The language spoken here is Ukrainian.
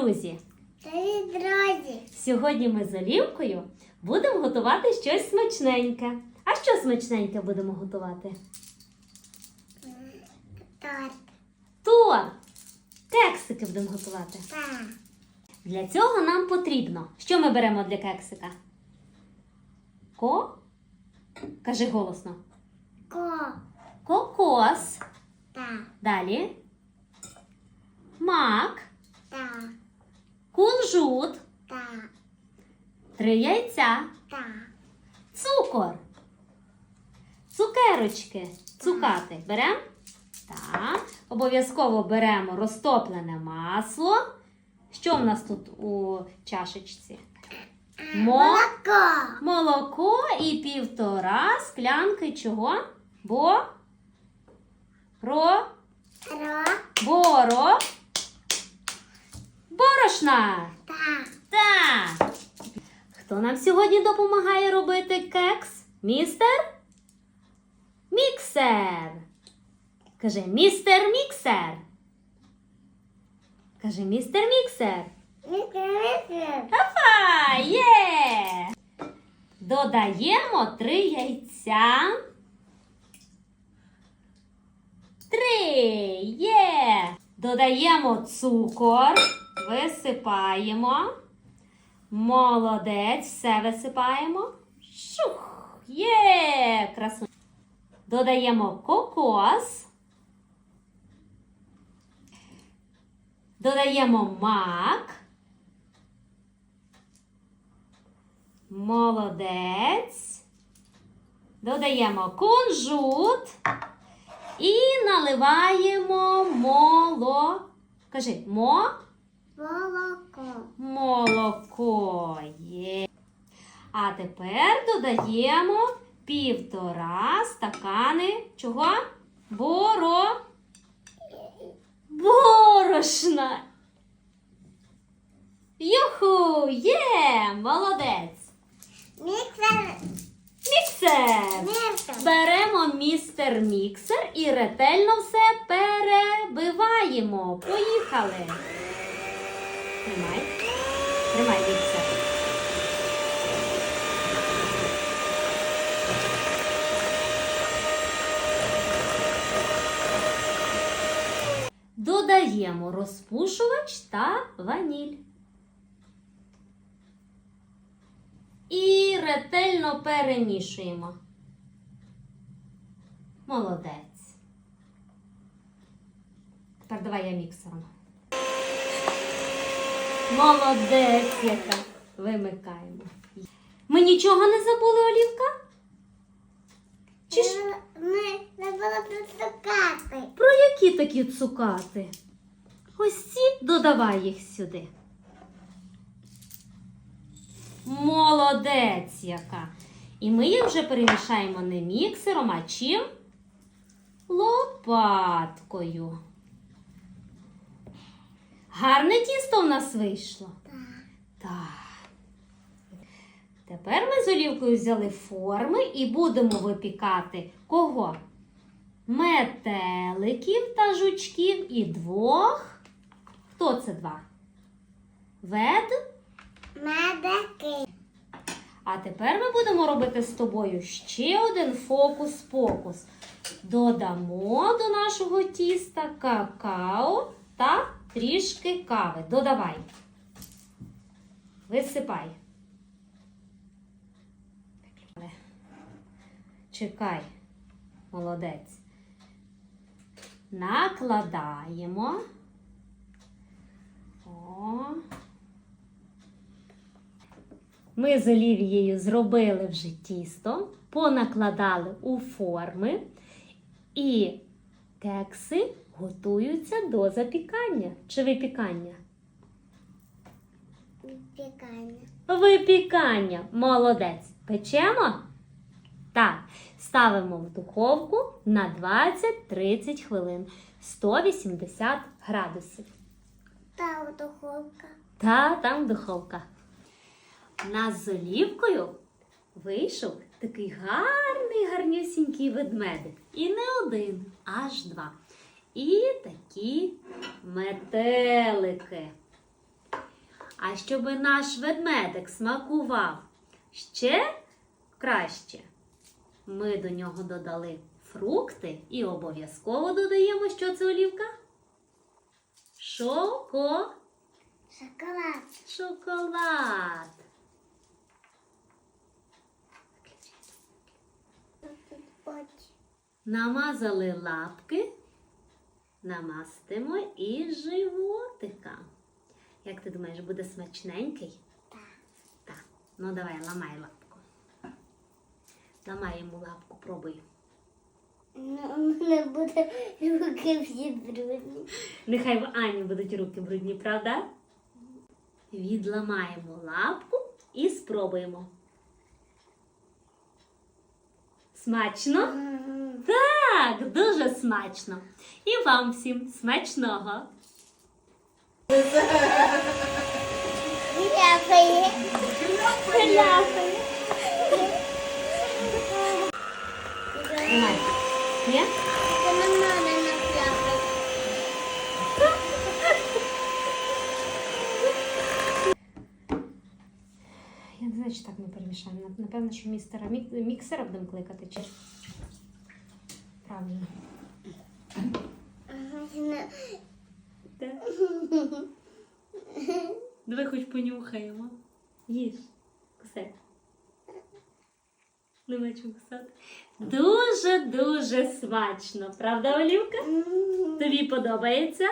друзі! Привіт, друзі! Сьогодні ми з Олівкою будемо готувати щось смачненьке. А що смачненьке будемо готувати? Торт. Торт! Кексики будемо готувати. Та. Для цього нам потрібно. Що ми беремо для кексика? Ко? Кажи голосно. Ко. Кокос. Та. Далі. Мак. Та. Кунжут. Та. Три яйця. Та. Цукор. Цукерочки. Цукати. Беремо? Так. Обов'язково беремо розтоплене масло. Що в нас тут у чашечці? Мо... Молоко. Молоко і півтора склянки чого? Бо. Ро. Ро. Боро. Борошна. Та. Так. Хто нам сьогодні допомагає робити кекс? Містер? Міксер. Каже, містер міксер. Каже, містер міксер. Мікро-мікро. Ха, є! Додаємо три яйця. Три. Є. Додаємо цукор. Висипаємо. Молодець. Все висипаємо. Шух. Є. Красу. Додаємо кокос. Додаємо мак. Молодець. Додаємо кунжут і наливаємо моло. Кажи, мо. Молоко. Молоко є. А тепер додаємо півтора стакани. Чого? Боро. Борошна. Юху! Є! Молодець! Міксер. Беремо містер міксер і ретельно все перебиваємо. Поїхали. Тримай. Тримай міксер. Додаємо розпушувач та ваніль. І ретельно перемішуємо. Молодець. Тепер давай я міксером. Молодець, яка. Вимикаємо. Ми нічого не забули, Олівка? Чи ж Ми забули пристукати. про які такі цукати? Ось ці додавай їх сюди. Молодець яка. І ми їх вже перемішаємо не міксером, а чим? Лопаткою. Гарне тісто в нас вийшло. Так. Тепер ми з олівкою взяли форми і будемо випікати кого? Метеликів та жучків і двох. Хто це два? Вед. А тепер ми будемо робити з тобою ще один фокус-покус. Додамо до нашого тіста какао та трішки кави. Додавай. Висипай. Чекай. Молодець. Накладаємо. О. Ми з Олівією зробили вже тісто, понакладали у форми, і кекси готуються до запікання чи випікання. Пікання. Випікання. Молодець. Печемо? Так. Ставимо в духовку на 20-30 хвилин 180 градусів. Та духовка. Та там духовка. Нас з олівкою вийшов такий гарний, гарнюсінький ведмедик. І не один, аж два. І такі метелики. А щоб наш ведмедик смакував ще краще, ми до нього додали фрукти і обов'язково додаємо, що це олівка? Шоко. Шоколад. Шоколад. Тут очі. Намазали лапки, намастимо і животика. Як ти думаєш, буде смачненький? Так. Так. Ну давай, ламай лапку. Ламай йому лапку, пробуй. Ну, мене буде руки всі брудні. Нехай в Ані будуть руки брудні, правда? Відламаємо лапку і спробуємо. Смачно? Так, дуже смачно. І вам всім смачного. Давай. Є? Це не мене напляпає. Я не знаю, чи так ми перемішаємо. Напевно, що містера міксера будемо кликати. Чи... Правильно. Давай хоч понюхаємо. Їж. Кусай. Нема чого кусати. Дуже-дуже смачно, правда, Олівка? Тобі подобається?